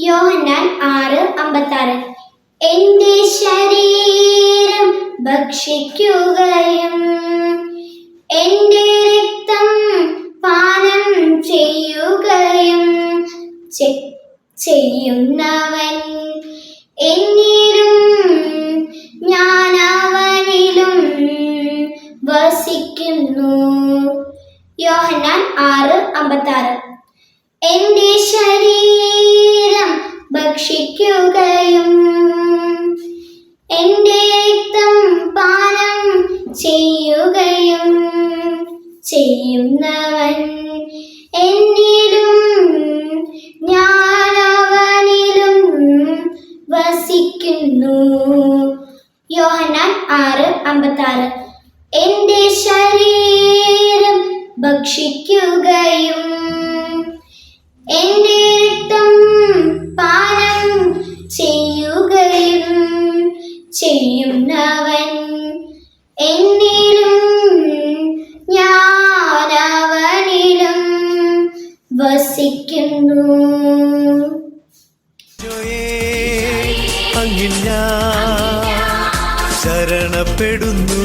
യോഹന്നാൻ ആറ് അമ്പത്താറ്. എന്റെ ശരീരം ഭക്ഷിക്കുകയും എന്റെ രക്തം പാനം ചെയ്യുകയും ചെയ്യുന്നവൻ എന്നിലും ഞാൻ അവനിലും വസിക്കുന്നു. യോഹന്നാൻ ആറ് അമ്പത്താറ്. എന്റെ ശരീരം ഭക്ഷിക്കുകയും എന്റെ രക്തം പാനം ചെയ്യുകയും ചെയ്യുന്നവൻ എന്നിലും ഞാനവനിലും വസിക്കുന്നു. യോഹന്നാൻ ആറ് അമ്പത്താറ്. എന്റെ ശരീരം ഭക്ഷിക്കുകയും എന്റെ ചെയ്യുന്നവൻ. എന്നിലും ഞാനവനിലും വസിക്കുന്നു. ഈശോയേ, അങ്ങിൽ ഞാൻ ശരണപ്പെടുന്നു.